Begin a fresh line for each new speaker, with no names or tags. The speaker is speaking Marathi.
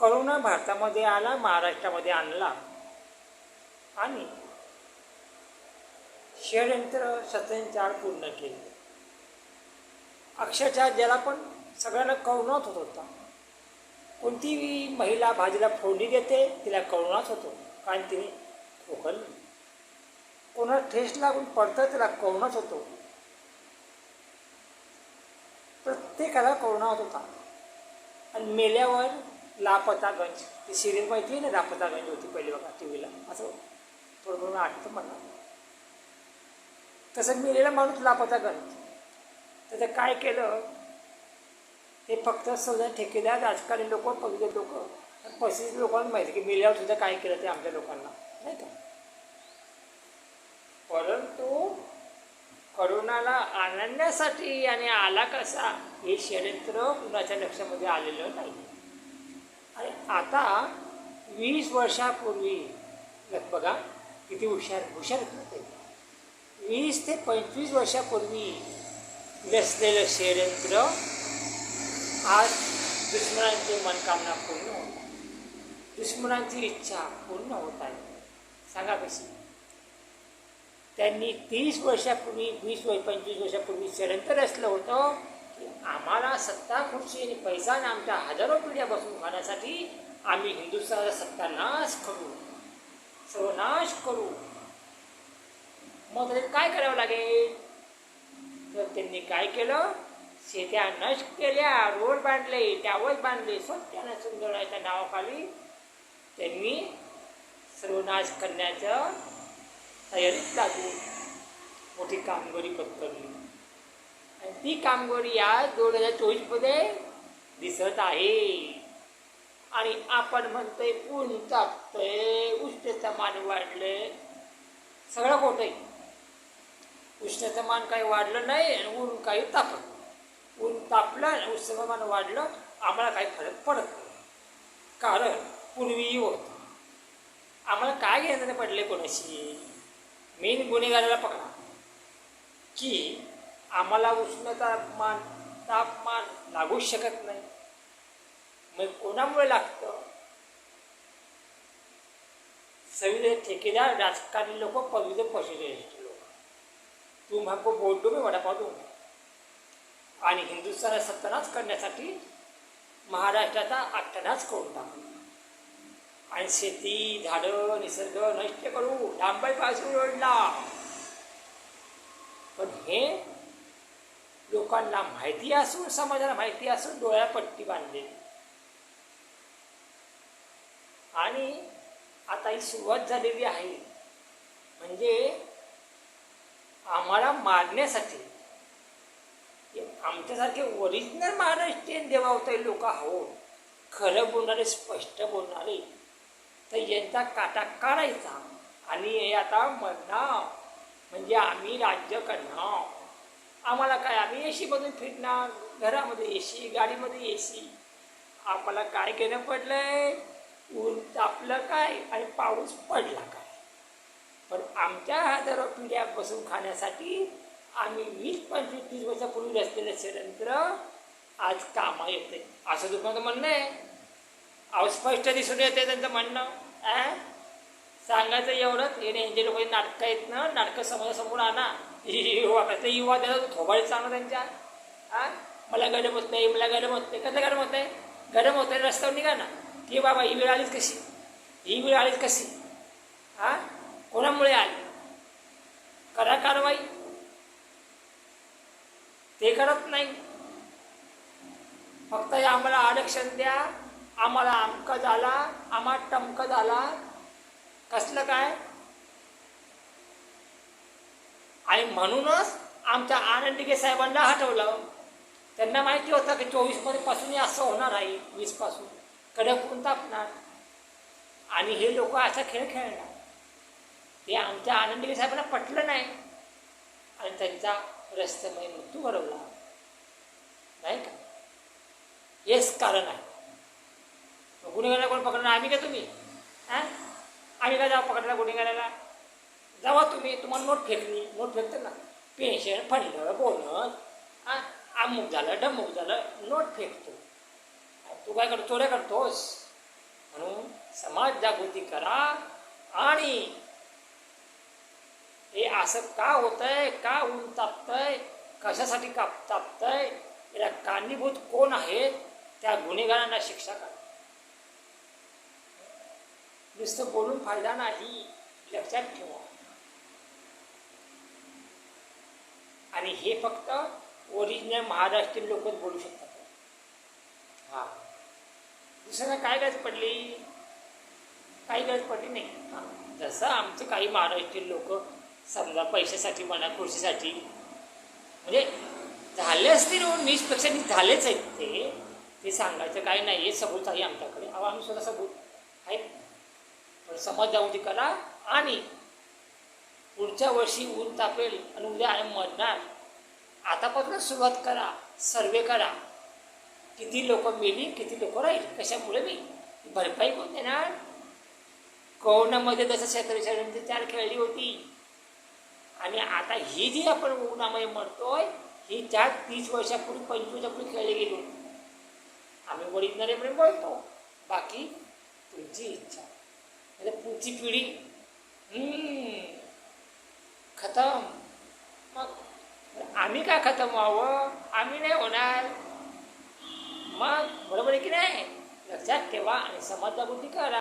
करोना भारतामध्ये आला महाराष्ट्रामध्ये आणला. आणि षडयंत्र सत्याचार पूर्ण केले. अक्षरशः ज्याला पण सगळ्यांना करोनाच होत होता. कोणतीही महिला भाजीला फोडणी देते तिला करोनाच होतो. कारण तिने ठोकल कोणाला ठेस लागून पडतं तिला करोनाच होतो. प्रत्येकाला करोना होत होता. आणि मेल्यावर लापतागंज. ती सिरियल माहिती आहे ना लापतागंज होती पहिली बघा टी व्हीला असं थोडं थोडं आठवतं मला. तसं मेलेला माणूस लापतागंज. तर ते काय केलं? ते फक्त सगळ्या ठेकेदार राजकारणी लोक पगले लोक पस्तीस लोकांना माहिती की मेल्यावर सुद्धा काय केलं ते आमच्या लोकांना. नाही का? परंतु करोनाला आणण्यासाठी आणि आला कसा हे षडयंत्र कुणाच्या लक्षामध्ये आलेलं नाही. आणि आता वीस वर्षापूर्वी बघा किती हुशार हुशार आहेत ते. वीस ते पंचवीस वर्षापूर्वी नसलेलं षडयंत्र आज दुश्मनांची मनकामना पूर्ण होत आहे. दुश्मनांची इच्छा पूर्ण होत आहे. सांगा कशी? त्यांनी तीस वर्षापूर्वी वीस व पंचवीस वर्षापूर्वी षडयंत्र रचलं होतं. आम्हाला सत्ता खुर्ची आणि पैसा आणि आमच्या हजारो पिढ्या बसून खाण्यासाठी आम्ही हिंदुस्थानाचा सत्तानाश करू. सर्वनाश करू. मग तरी काय करावं लागेल? तर त्यांनी काय केलं? शेत्या नष्ट केल्या रोड बांधले टावर बांधले स्वच्छानं सुंदराच्या नावाखाली त्यांनी सर्वनाश करण्याचं तयारीत लागून मोठी कामगिरी पत्करली. आणि ती कामगिरी आज दोन हजार चोवीसमध्ये दिसत आहे. आणि आपण म्हणतोय ऊन तापतंय उष्णतामान वाढलंय. सगळं खोटं आहे. उष्णतामान काही वाढलं नाही आणि ऊन काही तापत ऊन तापलं आणि उष्णतामान वाढलं आम्हाला काही फरक पडत नाही. कारण पूर्वीही होतं. आम्हाला काय घेणं पडले कोणाशी? मेन गुन्हेगाराला पकडा. की आम्हाला उष्णतामान तापमान लागूच शकत नाही. मग कोणामुळे लागतं? सविधे ठेकेदार राजकारणी लोक पदवीचे पशुश्रेष्ठ लोक. तुम हमको बोलतो दो वडापाव दूंगा आणि हिंदुस्थानात सत्तानाच करण्यासाठी महाराष्ट्राचा अट्टनाच करून टाकला आणि शेती झाडं निसर्ग नष्ट करू. डांबाई पासून ओढला. पण हे लोकांना माहिती असून समाजाला माहिती असून डोळ्या पट्टी बांधली. आणि आता ही सुरुवात झालेली आहे. म्हणजे आम्हाला मारण्यासाठी आमच्यासारखे ओरिजिनल महाराष्ट्रीयन देवावताई लोक हो खरं बोलणारे स्पष्ट बोलणारे तर यांचा काटा काढायचा. आणि हे आता म्हणणार म्हणजे आम्ही राज्य करणार. आम्हाला काय आम्ही ए सीमधून फिरणार घरामध्ये ए सी गाडीमध्ये ए सी आम्हाला काय घेणं आहे ऊन तापलं काय आणि पाऊस पडला काय? पण आमच्या हजारो पिढ्या बसून खाण्यासाठी आम्ही वीस पंचवीस तीस वर्षापूर्वी असलेलं षडयंत्र आज कामा येते असं दुकानाचं म्हणणं आहे. अहो स्पष्ट दिसून येते त्यांचं म्हणणं. आ? सांगायचं एवढंच येणे यांचे लोक नाटकं आहेत ना नाटकं समोरासमोर आणा. युवा हो, कसं युवा त्याला थोबाडीत सांगा त्यांच्या. हा? मला गरम होत नाही मला गरम होत नाही. कसं गरम होत आहे? गरम होत आहे रस्त्यावर निघा ना. की बाबा ही वेळ आलीच कशी? ही वेळ आलीच कशी? हा? कोणामुळे आली? करा कारवाई. ते करत नाही. फक्त हे आम्हाला आरक्षण द्या. आम्हाला अमकं झाला आम्हाला टमकं झाला. कसलं काय? आणि म्हणूनच आमच्या आनंदिके साहेबांना हटवलं. त्यांना माहिती होतं की चोवीसमध्ये पासून असं होणार आहे वीसपासून कडक कोण तापणार. आणि हे लोक असा खेळ खेळणार. ते आमच्या आनंदगे साहेबांना पटलं नाही. आणि त्यांचा रस्त्यामध्ये मृत्यू घडवला. नाही का? हेच कारण आहे. मग कोण पकडणार? आम्ही का तुम्ही? हां? आम्ही काय जाऊ पकडला गुन्हेगाराला जावा तुम्ही तुम्हाला नोट फेकली नोट फेकते ना. पेन्शन फंड बोनस हां अमुक झालं डमुक झालं नोट फेकतो. तू काय करतो चोऱ्या करतोस? म्हणून समाज जागृती करा आणि हे असं का होतंय का ऊन तापतंय कशासाठी काप तापतंय याला कारणीभूत कोण आहेत त्या गुन्हेगारांना शिक्षा करा. नुसतं बोलून फायदा नाही लक्षात ठेवा. आणि हे फक्त ओरिजिनल महाराष्ट्रीयन लोकच बोलू शकतात. हा. दुसऱ्याला काय गरज पडली? काही गरज पडली नाही. हा. जसं आमचे काही महाराष्ट्रीयन लोक समजा पैशासाठी म्हणा खुर्शीसाठी म्हणजे झाले असतील हो, नीचपेक्षा नीच झालेच आहेत ते. ते सांगायचं काही नाही हे सबूत आहे आमच्याकडे. अहो आम्ही स्वतः सबूत आहेत. समाजामध्ये करा आणि पुढच्या वर्षी ऊन तापेल आणि उद्या आम्ही मरणार. आतापासूनच सुरुवात करा सर्वे करा. किती लोक मेली किती लोक राहील कशामुळे मी भरपाई कोण देणार? कोरोनामध्ये जसं शेतकरी चार खेळली होती. आणि आता ही जी आपण उन्हामध्ये मरतोय ही त्या तीस वर्षापूर्वी पंचवीस वर्षापूर्वी खेळली गेली होती. आम्ही वडील नरेंद्र बोलतो बाकी तुमची इच्छा. म्हणजे पुढची पिढी हम्म, खतम मग आम्ही का खतम व्हावं आम्ही नाही होणार मग बरोबर आहे की नाही लक्षात ठेवा आणि समाज जागृती करा